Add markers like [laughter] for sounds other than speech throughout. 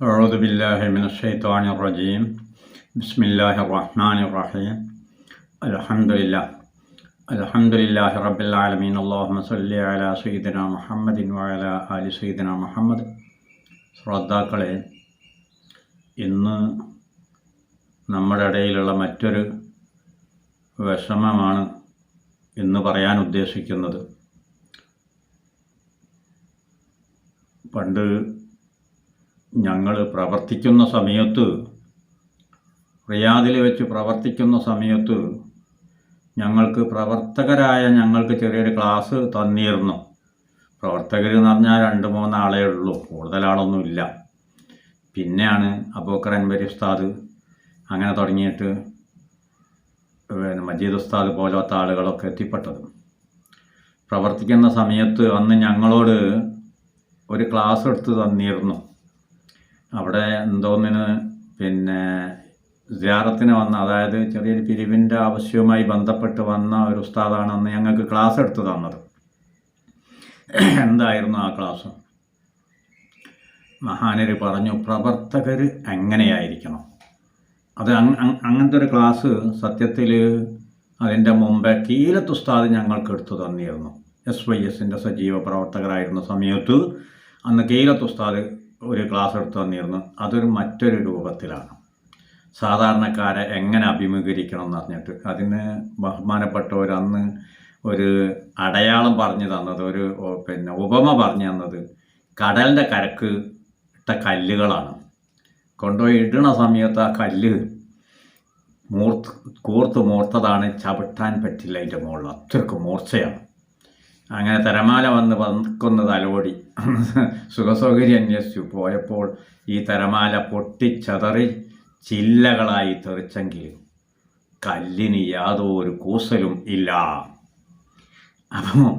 أعوذ بالله من الشيطان الرجيم بسم الله الرحمن الرحيم الحمد لله الحمد لله رب العالمين اللهم صل على سيدنا محمد وعلى آل سيدنا محمد ശ്രോതാക്കളെ ഇന്ന് നമ്മുടെ ഇടയിലുള്ള മറ്റൊരു വിഷമമാണ് ഇന്ന് പറയാൻ ഉദ്ദേശിക്കുന്നത് പണ്ട് ഞങ്ങൾ പ്രവർത്തിക്കുന്ന സമയത്ത് റിയാദിൽ വെച്ച് പ്രവർത്തിക്കുന്ന സമയത്ത് ഞങ്ങൾക്ക് പ്രവർത്തകരായ ഞങ്ങൾക്ക് ചെറിയൊരു ക്ലാസ് തന്നിരുന്നു. പ്രവർത്തകർ എന്ന് പറഞ്ഞാൽ രണ്ട് മൂന്നാളേ ഉള്ളൂ കൂടുതലാളൊന്നുമില്ല. പിന്നെയാണ് അബൂക്കർ അൻവരി ഉസ്താദ് അങ്ങനെ തുടങ്ങിയിട്ട് പിന്നെ മജീദ് ഉസ്താദ് പോലത്തെ ആളുകളൊക്കെ എത്തിപ്പെട്ടത്. പ്രവർത്തിക്കുന്ന സമയത്ത് അന്ന് ഞങ്ങളോട് ഒരു ക്ലാസ് എടുത്ത് തന്നിരുന്നു. അവിടെ എന്തോന്നിന് പിന്നെ സിയാറത്തിന് വന്ന അതായത് ചെറിയൊരു പിരിവിന്റെ ആവശ്യവുമായി ബന്ധപ്പെട്ട് വന്ന ഒരു ഉസ്താദാണ് അന്ന് ഞങ്ങൾക്ക് ക്ലാസ് എടുത്തു തന്നത്. എന്തായിരുന്നു ആ ക്ലാസ്? മഹാനര് പറഞ്ഞു പ്രവർത്തകർ എങ്ങനെയായിരിക്കണം? അത് അങ്- അങ്- അങ്ങനത്തെ ഒരു ക്ലാസ് സത്യത്തിൽ അതിന്റെ മുമ്പേ കീലത്ത് ഉസ്താദ് ഞങ്ങൾക്ക് എടുത്തു തന്നിരുന്നു. എസ് വൈ എസിന്റെ സജീവ പ്രവർത്തകരായിരുന്ന സമയത്ത് അന്ന് കീലത്ത് ഉസ്താദ് ഒരു ക്ലാസ് എടുത്തു തന്നിരുന്നു. അതൊരു മറ്റൊരു രൂപത്തിലാണ്. സാധാരണക്കാരെ എങ്ങനെ അഭിമുഖീകരിക്കണം എന്ന് പറഞ്ഞിട്ട് അതിന് ബഹുമാനപ്പെട്ടവർ അന്ന് ഒരു അടയാളം പറഞ്ഞു തന്നത് ഒരു പിന്നെ ഉപമ പറഞ്ഞു തന്നത് കടലിന്റെ കരക്ക് ഇട്ട കല്ലുകളാണ്. കൊണ്ടുപോയി ഇടണ സമയത്ത് ആ കല്ല് മൂർത്ത് കൂർത്ത് മൂർത്തതാണ് ചവിട്ടാൻ പറ്റില്ല അതിന്റെ മുകളിൽ. അത്രയ്ക്ക് മൂർച്ചയാണ്. അങ്ങനെ തിരമാല വന്ന് വന്നിക്കുന്ന തലോടി [clears throat] സുഖസൗകര്യം പോയപ്പോൾ ഈ തരമാല പൊട്ടിച്ചതറി ചില്ലകളായി തെറിച്ചെങ്കിൽ കല്ലിന് യാതൊരു കൂസലും ഇല്ല. അപ്പോൾ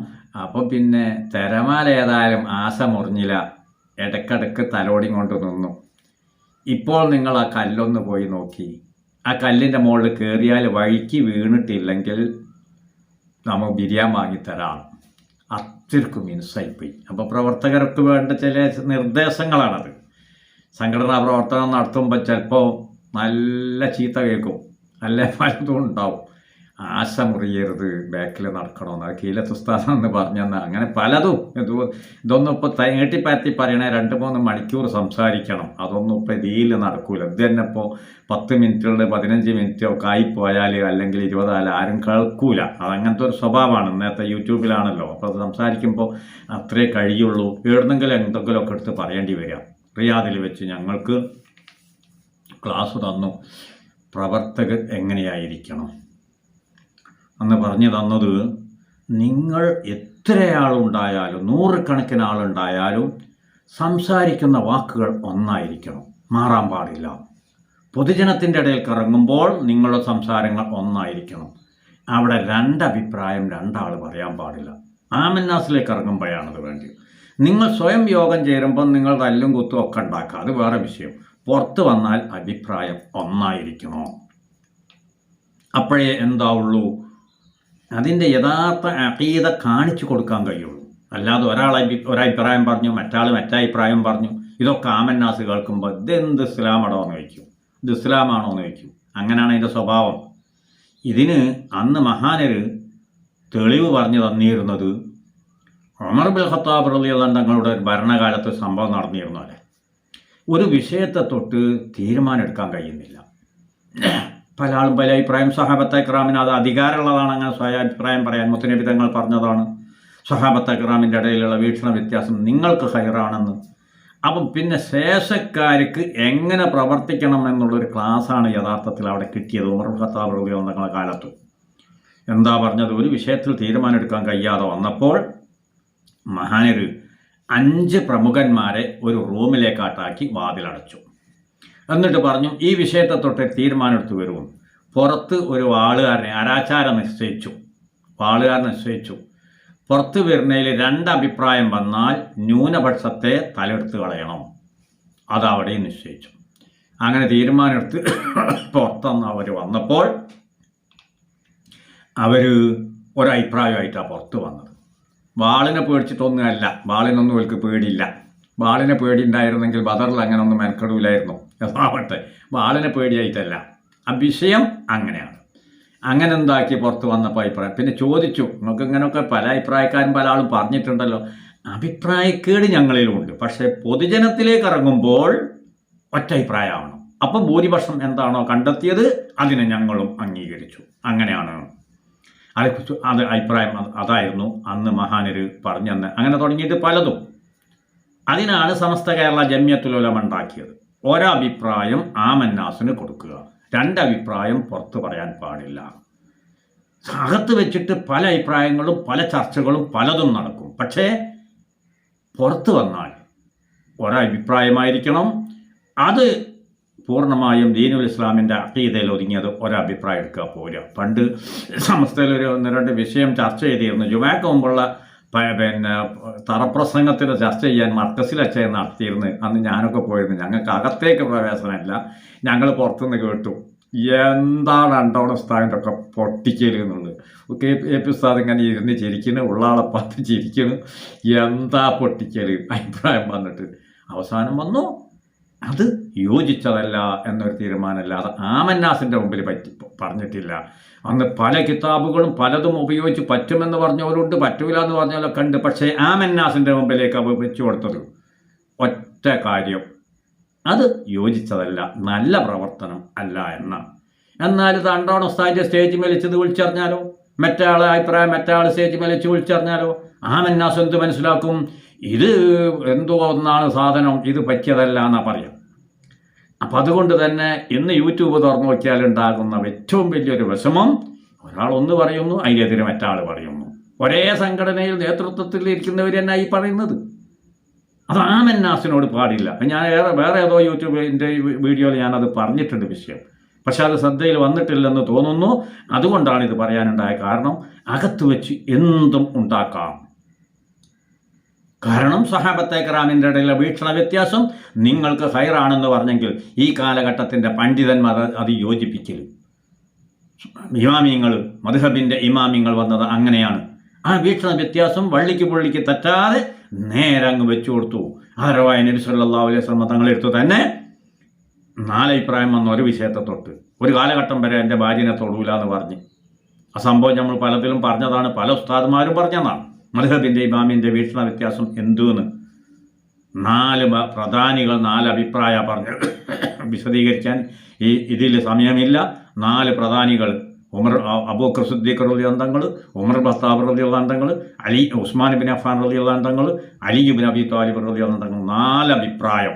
അപ്പോൾ പിന്നെ തരമാല ഏതായാലും ആശ മുറിഞ്ഞില്ല ഇടക്കിടക്ക് തലോടി കൊണ്ട് നിന്നു. ഇപ്പോൾ നിങ്ങൾ ആ കല്ലൊന്ന് പോയി നോക്കി. ആ കല്ലിന്റെ മുകളിൽ കയറിയാൽ വഴിക്ക് വീണിട്ടില്ലെങ്കിൽ നമുക്ക് ബിരിയാൻ വാങ്ങിത്തരാം അത്രയ്ക്കും മിനുസായിപ്പോയി അപ്പോൾ പ്രവർത്തകർക്ക് വേണ്ട ചില നിർദ്ദേശങ്ങളാണത്. സംഘടനാ പ്രവർത്തനം നടത്തുമ്പോൾ ചിലപ്പോൾ നല്ല ചീത്ത കേൾക്കും. നല്ല പലതും ഉണ്ടാവും. ആശ മുറിയരുത് ബാക്കിൽ നടക്കണമെന്ന് അത് കീലത്തുസ്ഥാനെന്ന് പറഞ്ഞെന്ന്. അങ്ങനെ പലതും. ഇത് ഇതൊന്നും ഇപ്പോൾ നീട്ടിപ്പരത്തി പറയണേ രണ്ട് മൂന്ന് മണിക്കൂർ സംസാരിക്കണം. അതൊന്നും ഇപ്പോൾ ഇതിൽ നടക്കൂല. ഇത് തന്നെ ഇപ്പോൾ പത്ത് മിനിറ്റുകളിൽ പതിനഞ്ച് മിനിറ്റോ ഒക്കെ ആയിപ്പോയാൽ അല്ലെങ്കിൽ ഇരുപതായാലും ആരും കേൾക്കൂല. അതങ്ങനത്തെ ഒരു സ്വഭാവമാണ്. ഇന്നത്തെ യൂട്യൂബിലാണല്ലോ. അപ്പോൾ അത് സംസാരിക്കുമ്പോൾ അത്രേ കഴിയുള്ളൂ. എവിടുന്നെങ്കിലും എന്തെങ്കിലുമൊക്കെ എടുത്ത് പറയേണ്ടി വരിക റിയാദിൽ വെച്ച് ഞങ്ങൾക്ക് ക്ലാസ് തന്നു. പ്രവർത്തകർ എങ്ങനെയായിരിക്കണം? അന്ന് പറഞ്ഞു തന്നത് നിങ്ങൾ എത്രയാളുണ്ടായാലും നൂറുകണക്കിന് ആളുണ്ടായാലും സംസാരിക്കുന്ന വാക്കുകൾ ഒന്നായിരിക്കണം. മാറാൻ പാടില്ല. പൊതുജനത്തിന്റെ ഇടയിൽ കറങ്ങുമ്പോൾ നിങ്ങളുടെ സംസാരങ്ങൾ ഒന്നായിരിക്കണം. അവിടെ രണ്ടഭിപ്രായം രണ്ടാൾ പറയാൻ പാടില്ല. ആമന്നാസിലേക്ക് ഇറങ്ങുമ്പോഴാണത് വേണ്ടത് നിങ്ങൾ സ്വയം യോഗം ചേരുമ്പോൾ നിങ്ങൾ തല്ലും കുത്തും ഒക്കെ ഉണ്ടാക്കുക. അത് വേറെ വിഷയം. പുറത്ത് വന്നാൽ അഭിപ്രായം ഒന്നായിരിക്കണോ? അപ്പോഴേ എന്താവുള്ളൂ? അതിന്റെ യഥാർത്ഥ അകീത കാണിച്ചു കൊടുക്കാൻ കഴിയുള്ളൂ. അല്ലാതെ ഒരാൾ ഒരഭിപ്രായം പറഞ്ഞു മറ്റാൾ മറ്റഭിപ്രായം പറഞ്ഞു ഇതൊക്കെ ആമന്നാസ് കേൾക്കുമ്പോൾ ഇതെന്ത് ഇസ്ലാമടോ എന്ന് വയ്ക്കും ഇത് ഇസ്ലാമാണോ എന്ന് വയ്ക്കും അങ്ങനെയാണ് അതിന്റെ സ്വഭാവം. ഇതിന് അന്ന് മഹാനര് തെളിവ് പറഞ്ഞു തന്നിരുന്നത് ഒമർ ബിൽ ഖത്താബ് റളിയല്ലാഹു തങ്ങളുടെ ഭരണകാലത്ത് സംഭവം നടന്നിരുന്നു അല്ലേ? ഒരു വിഷയത്തെ തൊട്ട് തീരുമാനമെടുക്കാൻ കഴിയുന്നില്ല. പല ആളും പല അഭിപ്രായം സഹാബത്ത ക്രാമിന് അത് അധികാരമുള്ളതാണ് അങ്ങനെ സ്വയം അഭിപ്രായം പറയാൻ മുത്തനബി തങ്ങൾ പറഞ്ഞതാണ്. സഹാബത്ത ക്രാമിന്റെ ഇടയിലുള്ള വീക്ഷണ വ്യത്യാസം നിങ്ങൾക്ക് ഹൈറാണെന്ന്. അപ്പം പിന്നെ ശേഷക്കാർക്ക് എങ്ങനെ പ്രവർത്തിക്കണം എന്നുള്ളൊരു ക്ലാസ്സാണ് യഥാർത്ഥത്തിൽ അവിടെ കിട്ടിയത്. ഉമർ ഖത്താബ് തങ്ങളുടെ കാലത്ത്. എന്താ പറഞ്ഞത്? ഒരു വിഷയത്തിൽ തീരുമാനമെടുക്കാൻ കഴിയാതെ വന്നപ്പോൾ മഹാനൊരു അഞ്ച് പ്രമുഖന്മാരെ ഒരു റൂമിലേക്കാട്ടാക്കി വാതിലടച്ചു. എന്നിട്ട് പറഞ്ഞു ഈ വിഷയത്തെ തൊട്ട് തീരുമാനമെടുത്ത് വരുവും? പുറത്ത് ഒരു വാളുകാരനെ അരാചാരം നിശ്ചയിച്ചു. വാളുകാരൻ നിശ്ചയിച്ചു. പുറത്ത് വരുന്നതിൽ രണ്ടഭിപ്രായം വന്നാൽ ന്യൂനപക്ഷത്തെ തലെടുത്ത് കളയണം. അതവിടെയും നിശ്ചയിച്ചു. അങ്ങനെ തീരുമാനമെടുത്ത് [coughs] പുറത്തുനിന്ന് അവർ വന്നപ്പോൾ അവർ ഒരഭിപ്രായമായിട്ടാണ് പുറത്ത് വന്നത്. വാളിനെ പേടിച്ചിട്ടൊന്നുമല്ല. വാളിനൊന്നും അവർക്ക് പേടിയില്ല. വാളിനെ പേടി ഉണ്ടായിരുന്നെങ്കിൽ ബദറിൽ അങ്ങനെ ഒന്നും മെനക്കെടൂലായിരുന്നു. യഥാവട്ടെ ആളിനെ പേടിയായിട്ടല്ല ആ വിഷയം അങ്ങനെയാണ്. അങ്ങനെ എന്താക്കി പുറത്ത് വന്നപ്പോൾ അഭിപ്രായം? പിന്നെ ചോദിച്ചു. നിങ്ങൾക്ക് ഇങ്ങനെയൊക്കെ പല അഭിപ്രായക്കാരും പല ആളും പറഞ്ഞിട്ടുണ്ടല്ലോ. അഭിപ്രായക്കേട് ഞങ്ങളിലുമുണ്ട് പക്ഷേ പൊതുജനത്തിലേക്ക് ഇറങ്ങുമ്പോൾ ഒറ്റ അഭിപ്രായമാണ് അപ്പം ഭൂരിപക്ഷം എന്താണോ കണ്ടെത്തിയത് അതിനെ ഞങ്ങളും അംഗീകരിച്ചു. അങ്ങനെയാണ്. അതേക്കുറിച്ച് അത് അഭിപ്രായം അതായിരുന്നു. അന്ന് മഹാനര് പറഞ്ഞെന്ന്. അങ്ങനെ തുടങ്ങിയിട്ട് പലതും. അതിനാണ് സമസ്ത കേരള ജമ്യത്തുലോലം ഉണ്ടാക്കിയത്. ഒരഭിപ്രായം ആമന്നാസിന് കൊടുക്കുക. രണ്ടഭിപ്രായം പുറത്തു പറയാൻ പാടില്ല. അകത്ത് വെച്ചിട്ട് പല അഭിപ്രായങ്ങളും പല ചർച്ചകളും പലതും നടക്കും. പക്ഷേ പുറത്തു വന്നാൽ ഒരഭിപ്രായമായിരിക്കണം. അത് പൂർണമായും ദീനുൽ ഇസ്ലാമിന്റെ അക്കീതയിൽ ഒതുങ്ങിയത് ഒരഭിപ്രായം എടുക്കുക പോരുക പണ്ട് സമസ്തയിൽ ഒരു ഒന്ന് രണ്ട് വിഷയം ചർച്ച ചെയ്തിരുന്നു. ജുമാക്ക് മുമ്പുള്ള പിന്നെ തറപ്രസംഗത്തിൽ ചർച്ച ചെയ്യാൻ മർക്കസിൽ അച്ഛൻ നടത്തിയിരുന്നു. അന്ന് ഞാനൊക്കെ പോയിരുന്നു. ഞങ്ങൾക്ക് അകത്തേക്ക് പ്രവേശനമില്ല. ഞങ്ങൾ പുറത്തുനിന്ന് കേട്ടു എന്താണ് അണ്ടോണ ഉസ്താദിന്റെ ഒക്കെ പൊട്ടിക്കൽ എന്നുള്ളത്? ഒക്കെ എ പി ഉസ്താദ് ഇങ്ങനെ ഇരുന്ന് ചിരിക്കുന്നു ഉള്ളാളെ പാത്ത് ചിരിക്കുന്നു. എന്താ പൊട്ടിക്കൽ? അഭിപ്രായം വന്നിട്ട് അവസാനം വന്നു. അത് യോജിച്ചതല്ല എന്നൊരു തീരുമാനമല്ലാതെ ആമന്നാസിന്റെ മുമ്പിൽ പറ്റി പറഞ്ഞിട്ടില്ല. അന്ന് പല കിതാബുകളും പലതും ഉപയോഗിച്ച് പറ്റുമെന്ന് പറഞ്ഞവരുണ്ട് പറ്റൂല എന്ന് പറഞ്ഞവരൊക്കെ ഉണ്ട്. പക്ഷേ ആമന്നാസിന്റെ മുമ്പിലേക്ക് അവ വെച്ചു കൊടുത്തത് ഒറ്റ കാര്യം. അത് യോജിച്ചതല്ല നല്ല പ്രവർത്തനം അല്ല എന്ന എന്നാൽ ഇത് അണ്ടോണം സ്ഥാന്റെ സ്റ്റേജ് മേലിച്ചത് വിളിച്ചറിഞ്ഞാലോ? മറ്റാളെ അഭിപ്രായം മറ്റാൾ സ്റ്റേജ് മേലിച്ച് വിളിച്ചറിഞ്ഞാലോ? ആമന്നാസ് എന്ത് മനസ്സിലാക്കും? ഇത് എന്തോ ഒന്നാണ് സാധനം ഇത് പറ്റിയതല്ല എന്നാ പറയാം. അപ്പം അതുകൊണ്ട് തന്നെ ഇന്ന് യൂട്യൂബ് തുറന്നു നോക്കിയാൽ ഉണ്ടാകുന്ന ഏറ്റവും വലിയൊരു വിഷമം ഒരാൾ ഒന്ന് പറയുന്നു അതിനെതിരെ മറ്റാൾ പറയുന്നു. ഒരേ സംഘടനയിൽ നേതൃത്വത്തിൽ ഇരിക്കുന്നവർ തന്നെ ഈ പറയുന്നത്. അത് ആമന്നാസിനോട് പാടില്ല. ഞാൻ ഏറെ വേറെ ഏതോ യൂട്യൂബിന്റെ വീഡിയോയിൽ ഞാനത് പറഞ്ഞിട്ടുണ്ട് വിഷയം. പക്ഷെ അത് ശ്രദ്ധയിൽ വന്നിട്ടില്ലെന്ന് തോന്നുന്നു. അതുകൊണ്ടാണ് ഇത് പറയാനുണ്ടായ കാരണം അകത്ത് വെച്ച് എന്തും ഉണ്ടാക്കാം. കാരണം സഹാബത്തെ കറാമിന്റെ ഇടയിലെ വീക്ഷണ വ്യത്യാസം നിങ്ങൾക്ക് ഹൈറാണെന്ന് പറഞ്ഞെങ്കിൽ ഈ കാലഘട്ടത്തിന്റെ പണ്ഡിതന്മാർ അത് യോജിപ്പിക്കലും ഇമാമിയങ്ങൾ മധുഹബിന്റെ ഇമാമിയങ്ങൾ വന്നത് അങ്ങനെയാണ്. ആ വീക്ഷണ വ്യത്യാസം വള്ളിക്ക് പുള്ളിക്ക് തെറ്റാതെ നേരെ അങ്ങ് വെച്ചു കൊടുത്തു. ആരവായ നബി സല്ലാ അലൈഹി വസല്ലം തങ്ങളെടുത്തു തന്നെ നാലഭിപ്രായം വന്ന ഒരു വിഷയത്തെ തൊട്ട്. ഒരു കാലഘട്ടം വരെ എന്റെ ഭാര്യനെ തൊടൂല എന്ന് പറഞ്ഞ്. ആ സംഭവം നമ്മൾ പലതിലും പറഞ്ഞതാണ് പല ഉസ്താദ്മാരും പറഞ്ഞതാണ്. മധുഹബിന്റെ ഇമാമിന്റെ വീക്ഷണ വ്യത്യാസം എന്തെന്ന് നാല് പ്രധാനികൾ നാല് അഭിപ്രായ പറഞ്ഞു വിശദീകരിക്കാൻ ഈ ഇതിൽ സമയമില്ല. നാല് പ്രധാനികൾ ഉമർ അബൂക്കർ സിദ്ദീഖ് റളിയല്ലാഹു അന്തങ്ങൾ ഉമർ ബസ്താബ് റളിയല്ലാഹു അന്തങ്ങൾ അലി ഉസ്മാൻ ബിൻ അഫാൻ റളിയല്ലാഹു അന്തങ്ങൾ അലി ബിൻ അബി താലിബ് റളിയല്ലാഹു അന്തങ്ങൾ നാല് അഭിപ്രായം.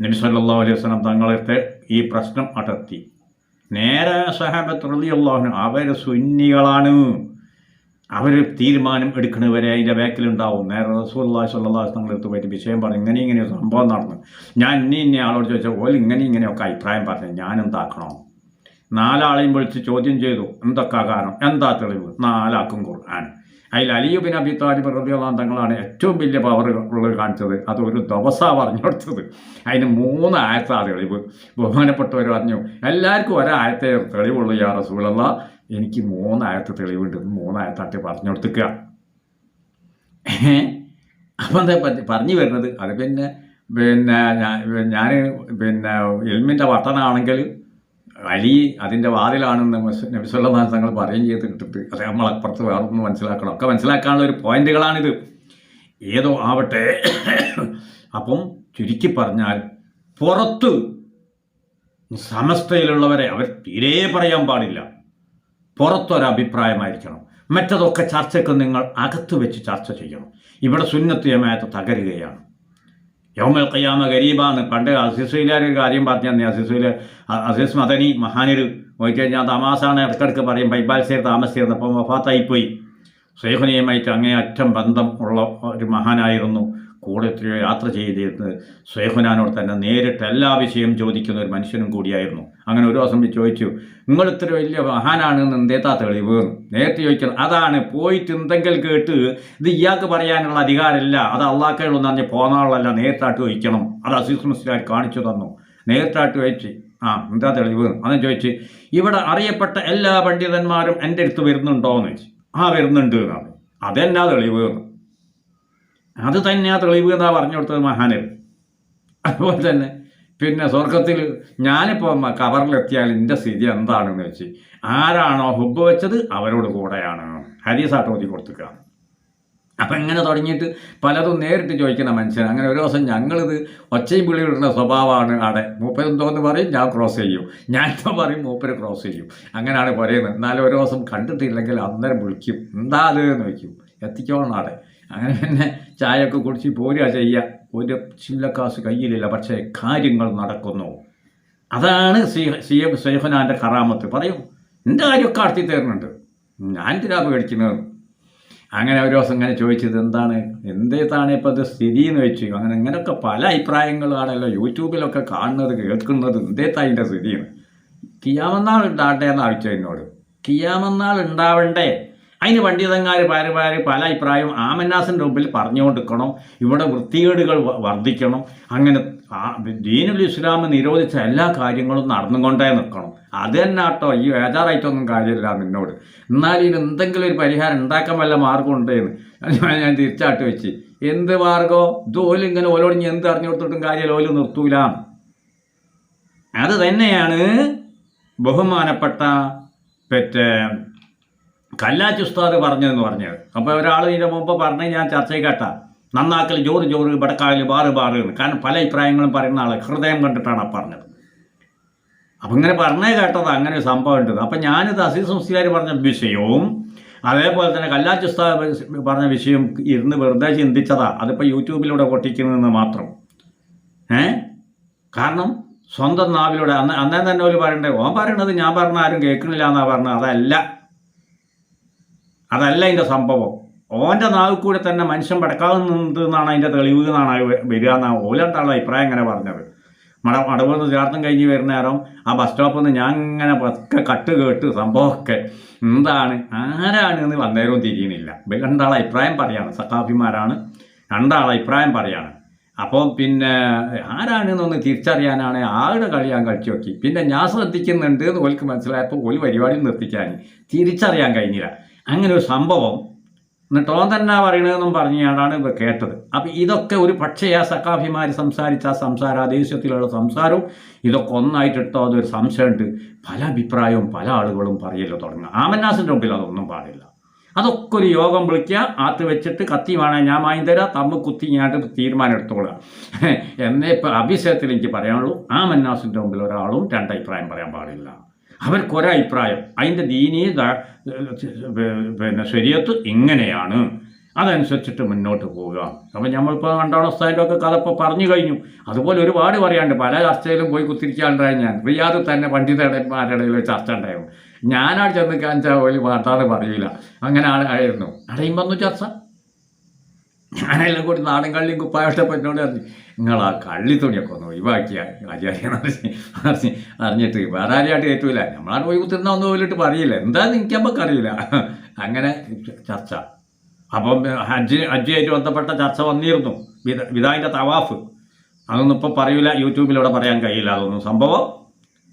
നബി സല്ലല്ലാഹു അലൈഹി വസല്ലം തങ്ങളത്തെ ഈ പ്രശ്നം അടർത്തി. നേരെ സഹാബത്ത് റളിയല്ലാഹു അവർ സുന്നികളാണ്. അവർ തീരുമാനം എടുക്കുന്നവരെ അതിന്റെ ബാക്കിലുണ്ടാവും. നേരെ സ്വല്ലല്ലാഹു തങ്ങളുടെ അടുത്ത് പോയിട്ട് വിഷയം പറഞ്ഞു ഇങ്ങനെ ഇങ്ങനെ സംഭവം നടന്നു. ഞാൻ ഇനി ഇന്നേ ആളോട് ചോദിച്ചാൽ പോലും ഇങ്ങനെ ഇങ്ങനെയൊക്കെ അഭിപ്രായം പറഞ്ഞു ഞാൻ എന്താക്കണോ നാലാളെയും വിളിച്ച് ചോദ്യം ചെയ്തു എന്തൊക്കെ കാരണം? എന്താ തെളിവ്? നാലാക്കും ഖുർആൻ. അതിൽ അലിയുബിൻ അബി താലിബ് റബിയുള്ള തങ്ങളാണ് ഏറ്റവും വലിയ പവർ ഉള്ളത് കാണിച്ചത്. അത് ഒരു ദിവസ പറഞ്ഞു കൊടുത്തത്. അതിന് മൂന്ന് ആയത്താ തെളിവ്. ബഹുമാനപ്പെട്ടവർ പറഞ്ഞു എല്ലാവർക്കും ഒരായത്തെ തെളിവുള്ളൂ യാ റസൂലല്ല എനിക്ക് മൂന്നായത്ത് തെളിവുണ്ട്. മൂന്നായത്താട്ടി പറഞ്ഞു കൊടുത്തിക്കുക അപ്പം എന്താ പറഞ്ഞു വരുന്നത്? അത് പിന്നെ പിന്നെ ഞാൻ പിന്നെ എൽമിന്റെ വട്ടനാണെങ്കിൽ അലി അതിന്റെ വാതിലാണെന്ന് നബിസ്വല്ലാ തങ്ങൾ പറയുകയും ചെയ്ത് കിട്ടിട്ട് അത് നമ്മൾ അപ്പുറത്ത് വേറൊന്ന് മനസ്സിലാക്കണം. ഒക്കെ മനസ്സിലാക്കാനുള്ള ഒരു പോയിന്റുകളാണിത്. ഏതോ ആവട്ടെ. അപ്പം ചുരുക്കി പറഞ്ഞാൽ പുറത്ത് സമസ്തയിലുള്ളവരെ അവർ തീരെ പറയാൻ പാടില്ല. പുറത്തൊരഭിപ്രായമായിരിക്കണം. മറ്റതൊക്കെ ചർച്ചയ്ക്ക് നിങ്ങൾ അകത്ത് വെച്ച് ചർച്ച ചെയ്യണം. ഇവിടെ സുന്നത്ത് ജമാഅത്ത് തകരുകയാണ്. യൗമൽ ഖയ്യാമ ഗരീബാന്ന്. പണ്ട് അസീസുലാർ ഒരു കാര്യം പറഞ്ഞു തന്നെ അസിസുല അസീസ് മദനി മഹാനിർ പോയി കഴിഞ്ഞാൽ തമാസാണ് ഇടയ്ക്കിടയ്ക്ക് പറയും. ബൈബാൽസേർ താമസിച്ചിരുന്നപ്പോൾ വഫാത്തായിപ്പോയി. സ്വേഹനീയമായിട്ട് അങ്ങേ അറ്റം ബന്ധം ഉള്ള ഒരു മഹാനായിരുന്നു. കൂടെ എത്രയോ യാത്ര ചെയ്തിരുന്നത് സ്വേഹനാനോട് തന്നെ നേരിട്ട് എല്ലാ വിഷയം ചോദിക്കുന്ന ഒരു മനുഷ്യനും കൂടിയായിരുന്നു. അങ്ങനെ ഒരു ദിവസം ചോദിച്ചു നിങ്ങൾ ഇത്ര വലിയ മഹാനാണെന്ന് എന്തേത്താ തെളിവ്? നേരത്തെ ചോദിക്കണം അതാണ് പോയിട്ട് എന്തെങ്കിലും കേട്ട് ഇത് ഇയാൾക്ക് പറയാനുള്ള അധികാരമില്ല. അത് എന്ന് പറഞ്ഞ് പോന്നാളല്ല നേരിട്ടായിട്ട് ചോദിക്കണം. അത് അസീസ് മുസ്ലിയാർ കാണിച്ചു തന്നു. നേരിട്ടായിട്ട് ചോദിച്ച് ആ എന്താ തെളിവ്? അതെന്ന് ചോദിച്ച് ഇവിടെ അറിയപ്പെട്ട എല്ലാ പണ്ഡിതന്മാരും എന്റെ അടുത്ത് വരുന്നുണ്ടോ എന്ന് ചോദിച്ചു ആ വരുന്നുണ്ട് എന്നാണ് അതെന്നാ തെളിവ്? എന്ന് അത് തന്നെയാ തെളിവ് എന്നാ പറഞ്ഞു കൊടുത്തത് മഹാനർ അതുപോലെ തന്നെ പിന്നെ സ്വർഗത്തിൽ ഞാനിപ്പോൾ കവറിലെത്തിയാൽ എന്റെ സ്ഥിതി എന്താണെന്ന് വെച്ച് ആരാണോ ഹുബ് വെച്ചത് അവരോട് കൂടെയാണ്. ഹരീസാട്ട് ഓതി കൊടുത്തുക അപ്പം ഇങ്ങനെ തുടങ്ങിയിട്ട് പലതും നേരിട്ട് ചോദിക്കുന്ന മനുഷ്യൻ. അങ്ങനെ ഒരു ദിവസം ഞങ്ങളിത് ഒച്ചയും വിളിയിടുന്ന സ്വഭാവമാണ് അവിടെ മൂപ്പര് എന്തോന്ന് പറയും ഞാൻ ക്രോസ് ചെയ്യും. ഞാൻ എന്തോ പറയും മൂപ്പര് ക്രോസ് ചെയ്യും. അങ്ങനെയാണ് പറയുന്നത് എന്നാലും ഒരു ദിവസം കണ്ടിട്ടില്ലെങ്കിൽ അന്നേരം വിളിക്കും. എന്താ അത് എന്ന് വയ്ക്കും എത്തിക്കോളണം അവിടെ അങ്ങനെ പിന്നെ ചായയൊക്കെ കുടിച്ച് പോരുക ചെയ്യുക. ഒരു ചില്ലക്കാസ് കയ്യിലില്ല പക്ഷേ കാര്യങ്ങൾ നടക്കുന്നു. അതാണ് സി സി എം സൈഫനാന്റെ കറാമത്ത്. പറയും എന്റെ കാര്യമൊക്കെ അടുത്തി തീർന്നുണ്ട് ഞാൻ എന്തിനാ പേടിക്കുന്നത്? അങ്ങനെ ഒരു ദിവസം ഇങ്ങനെ ചോദിച്ചത് എന്താണ്? എന്തേതാണ് ഇപ്പോൾ ഇത് സ്ഥിതി എന്ന് വെച്ചു? അങ്ങനെ ഇങ്ങനെയൊക്കെ പല അഭിപ്രായങ്ങളാണല്ലോ യൂട്യൂബിലൊക്കെ കാണുന്നത് കേൾക്കുന്നത്. എന്തേത്താ അതിന്റെ സ്ഥിതിയാണ് കിയാമന്നാൾ ഉണ്ടാകട്ടെ എന്ന് ആവശ്യം എന്നോട്? കിയാമന്നാൾ ഉണ്ടാവണ്ടേ? അതിന് പണ്ഡിതന്മാർ പാര പാര പല അഭിപ്രായവും ആമന്നാസിന്റെ മുമ്പിൽ കൊടുക്കണം ഇവിടെ വൃത്തികേടുകൾ വർദ്ധിക്കണം. അങ്ങനെ ദീനുൽ ഇസ്ലാം നിരോധിച്ച എല്ലാ കാര്യങ്ങളും നടന്നുകൊണ്ടേ നിൽക്കണം. അത് തന്നെ കേട്ടോ ഈ വേജാറായിട്ടൊന്നും കാര്യമില്ല നിന്നോട്. എന്നാൽ ഇതിന് എന്തെങ്കിലും ഒരു പരിഹാരം ഉണ്ടാക്കാൻ വല്ല മാർഗം ഉണ്ടെന്ന് ഞാൻ- തിരിച്ചാട്ട് വെച്ച്. എന്ത് മാർഗോ? ജോലി ഇങ്ങനെ ഞാൻ എന്ത് അറിഞ്ഞു കൊടുത്തിട്ടും കാര്യം ഓൽ നിർത്തൂല. അത് തന്നെയാണ് ബഹുമാനപ്പെട്ട പെറ്റ് കല്ലാച്ച് ഉസ്താദ് പറഞ്ഞതെന്ന് പറഞ്ഞത് അപ്പോൾ ഒരാൾ ഇതിന്റെ മുമ്പ് പറഞ്ഞ് ഞാൻ ചർച്ചയിൽ കേട്ടാ. നന്നാക്കൽ ജോറ് ജോറ് ബടക്കാൽ ബാറ് ബാറ് കാരണം പല അഭിപ്രായങ്ങളും പറയുന്ന ആളെ ഹൃദയം കണ്ടിട്ടാണ് പറഞ്ഞത്. അപ്പം ഇങ്ങനെ പറഞ്ഞേ കേട്ടത്. അങ്ങനെ ഒരു സംഭവം ഉണ്ട്. അപ്പം ഞാനിത് അസീസ് മുസ്ലിയാർ പറഞ്ഞ വിഷയവും അതേപോലെ തന്നെ കല്ലാച്ച് ഉസ്താദ് പറഞ്ഞ വിഷയം ഇരുന്ന് വെറുതെ ചിന്തിച്ചതാ. അതിപ്പോൾ യൂട്യൂബിലൂടെ പൊട്ടിക്കുന്നതെന്ന് മാത്രം. ഏ? കാരണം സ്വന്തം നാവിലൂടെ. അന്ന് അന്നേ തന്നെ ഒരു പറയണ്ടേ ഓൻ പറയണത് ഞാൻ പറഞ്ഞ ആരും കേൾക്കണില്ല എന്നാ പറഞ്ഞത്. അതല്ല. അതല്ല അതിന്റെ സംഭവം. ഓന്റെ നാവിൽ കൂടെ തന്നെ മനുഷ്യൻ പടക്കാവുന്നുണ്ട് എന്നാണ് അതിന്റെ തെളിവ് എന്നാണ് വരിക എന്നാണ് ഓലാണ്ടാണ് അഭിപ്രായം ഇങ്ങനെ പറഞ്ഞത്. മട മടവെന്ന് ചേർത്തും കഴിഞ്ഞ് വരുന്ന നേരം ആ ബസ് സ്റ്റോപ്പിൽ നിന്ന് ഞാൻ ഇങ്ങനെ പതുക്കെ കട്ട് കേട്ട് സംഭവമൊക്കെ എന്താണ് ആരാണ് എന്ന് വന്നേരവും തിരിയണില്ല രണ്ടാൾ അഭിപ്രായം പറയാണ് സഖാഫിമാരാണ്. രണ്ടാൾ അഭിപ്രായം പറയാണ്. അപ്പോൾ പിന്നെ ആരാണ് എന്നൊന്ന് തിരിച്ചറിയാനാണ് ആരുടെ കളി ഞാൻ കളിച്ചു നോക്കി. പിന്നെ ഞാൻ ശ്രദ്ധിക്കുന്നുണ്ട് എന്ന് ഓൽക്ക് മനസ്സിലായപ്പോൾ ഒരു പരിപാടി നിർത്തിക്കാൻ തിരിച്ചറിയാൻ കഴിഞ്ഞില്ല. അങ്ങനെ ഒരു സംഭവം എന്നിട്ട് ഓൻ തന്നെ പറയണതെന്നും പറഞ്ഞാണ് ഇവ കേട്ടത്. അപ്പം ഇതൊക്കെ ഒരു പക്ഷേ ആ സഖാഫിമാർ സംസാരിച്ച ആ സംസാരം ആ ദേശത്തിലുള്ള സംസാരവും ഇതൊക്കെ ഒന്നായിട്ടിട്ടോ അതൊരു സംശയമുണ്ട്. പല അഭിപ്രായവും പല ആളുകളും പറയല്ലോ തുടങ്ങുക ആമന്നാസിന്റെ മുമ്പിൽ അതൊന്നും പാടില്ല. അതൊക്കെ ഒരു യോഗം വിളിക്കുക ആത്ത് വെച്ചിട്ട് കത്തി വേണേ ഞാൻ വാങ്ങി തരാം തമ്മ് കുത്തി ഞാട്ട് തീരുമാനം എടുത്തോളുക [laughs] എന്നേ ഇപ്പം അഭിഷേകത്തിൽ എനിക്ക് പറയാനുള്ളൂ ആ മന്നാസിന്റെ മുമ്പിൽ ഒരാളും രണ്ടഭിപ്രായം പറയാൻ പാടില്ല. അവർക്കൊരഭിപ്രായം അതിന്റെ ദീനീ ദ- പിന്നെ ശരീരത്ത് ഇങ്ങനെയാണ്. അതനുസരിച്ചിട്ട് മുന്നോട്ട് പോവുക. അപ്പം നമ്മളിപ്പോൾ രണ്ടാം സ്ഥലമൊക്കെ കഥ ഇപ്പോൾ പറഞ്ഞു കഴിഞ്ഞു. അതുപോലെ ഒരുപാട് പറയാണ്ട് പല ചർച്ചയിലും പോയി കുത്തിരിക്കാണ്ടായി ഞാൻ. റിയാദ് തന്നെ പണ്ഡിതന്മാരുടെ ഇടയിൽ ചർച്ച ഉണ്ടായിരുന്നു. ഞാനാണ് ചെന്ന് കാണിച്ചാൽ പോലും മാറ്റാതെ പറയില്ല അങ്ങനെ ആളായിരുന്നു അടയും വന്നു ചർച്ച. ഞാനെല്ലാം കൂടി കുപ്പായിട്ട് എന്നോട് പറഞ്ഞു നിങ്ങൾ ആ കള്ളി തുണിയൊക്കെ ഒന്ന് ഒഴിവാക്കിയ പറഞ്ഞ് അറിഞ്ഞിട്ട്. വേറെ ആരെയായിട്ട് ഏറ്റൂല നമ്മളാണ് പോയി കുത്തിരുന്ന ഒന്നും പോലിട്ട് പറയില്ല. എന്താന്ന് നമുക്ക് അറിയില്ല? അങ്ങനെ ചർച്ച. അപ്പം ഹജ്ജ് ഹജ്ജുമായിട്ട് ബന്ധപ്പെട്ട ചർച്ച വന്നിരുന്നു. വിത വിതാവിന്റെ തവാഫ്. അതൊന്നും ഇപ്പോൾ പറയൂല. യൂട്യൂബിലൂടെ പറയാൻ കഴിയില്ല. അതൊന്നും സംഭവം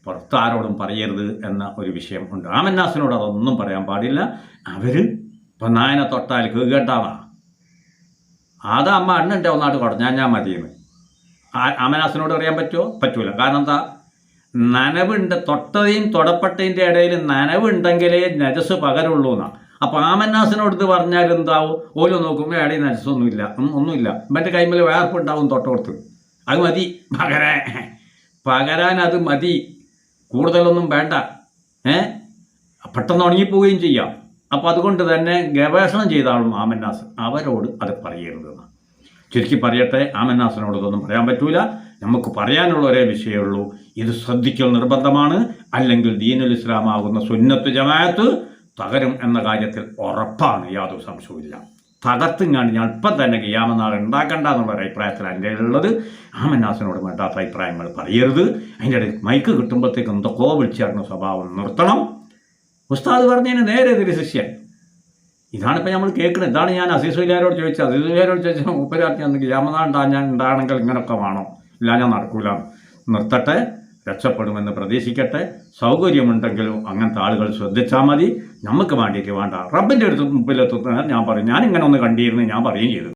പുറത്ത് ആരോടും പറയരുത് എന്ന ഒരു വിഷയം ഉണ്ട്. ആമന്നാസിനോട് അതൊന്നും പറയാൻ പാടില്ല. അവർ ഇപ്പം നായനെ തൊട്ടാൽ കേട്ടാവാ അത് അമ്മ അണ്ണന്റെ ഒന്നാട്ട് കുടഞ്ഞാൽ ഞാൻ മതിയെന്ന്. അമനാസിനോട് പറയാൻ പറ്റുമോ? പറ്റൂല. കാരണം എന്താ നനവുണ്ട്. തൊട്ടതിയും തൊടപ്പെട്ടതിന്റെ ഇടയിൽ നനവുണ്ടെങ്കിലേ നജസ് പകരുള്ളൂ എന്നാ. അപ്പോൾ ആമന്നാസിനോട് ഇത് പറഞ്ഞാൽ എന്താവും? ഓരോ നോക്കുമ്പോൾ ഇടയിൽ നജസൊന്നുമില്ല ഉം, ഒന്നുമില്ല. മറ്റേ കൈമേൽ വേർപ്പുണ്ടാവും തൊട്ടോടത്ത്. അത് മതി. പകരാൻ പകരാൻ അത് മതി. കൂടുതലൊന്നും വേണ്ട. ഏ? പെട്ടെന്ന് ഉണങ്ങിപ്പോവുകയും ചെയ്യാം. അപ്പോൾ അതുകൊണ്ട് തന്നെ ഗവേഷണം ചെയ്ത ആമന്നാസ് അവരോട് അത് പറയരുത് എന്ന്. ചുരുക്കി പറയട്ടെ ആമന്നാസിനോട് ഇതൊന്നും പറയാൻ പറ്റൂല. നമുക്ക് പറയാനുള്ള ഒരേ വിഷയമുള്ളൂ ഇത് ശ്രദ്ധിക്കൽ നിർബന്ധമാണ്. അല്ലെങ്കിൽ ദീനുൽ ഇസ്ലാം ആകുന്ന സുന്നത്ത് ജമാഅത്ത് തകരും എന്ന കാര്യത്തിൽ ഉറപ്പാണ്. യാതൊരു സംശയവുമില്ല. തകർത്തുങ്ങാണ്ട് ഞാൻ ഇപ്പം തന്നെ ചെയ്യാമെന്നാൾ ഉണ്ടാക്കണ്ട എന്നുള്ള ഒരു അഭിപ്രായത്തിൽ എന്റെ ഉള്ളത് ആമന്നാസിനോട് വേണ്ടാത്ത അഭിപ്രായങ്ങൾ പറയരുത്. അതിന്റെ ഇടയിൽ മൈക്ക് കിട്ടുമ്പോഴത്തേക്ക് എന്തൊക്കെയോ വിളിച്ചേർന്ന സ്വഭാവം നിർത്തണം. ഉസ്താദ് പറഞ്ഞതിന് നേരെ എതിര് ശിഷ്യൻ ഇതാണ് ഇപ്പം നമ്മൾ കേൾക്കുന്നത് ഇതാണ് ഞാൻ അസീസുലാരോട് ചോദിച്ചത്. അസീസുലാരോട് ചോദിച്ചാൽ മുപ്പരാജ്ഞ ഗ്രാമനാ ഉണ്ടാ ഞാൻ ഉണ്ടാകണമെങ്കിൽ ഇങ്ങനെയൊക്കെ വേണം? ഇല്ല ഞാൻ നടക്കൂല. നിർത്തട്ടെ രക്ഷപ്പെടുമെന്ന് പ്രതീക്ഷിക്കട്ടെ. സൗകര്യമുണ്ടെങ്കിലും അങ്ങനത്തെ ആളുകൾ ശ്രദ്ധിച്ചാൽ മതി. നമുക്ക് വേണ്ടിയിട്ട് വേണ്ട. റബ്ബിന്റെ അടുത്ത് മുമ്പിലെത്തുന്ന ഞാൻ പറയും. ഞാൻ ഇങ്ങനെ ഒന്ന് കണ്ടിരുന്നു ഞാൻ പറയുകയും ചെയ്തു.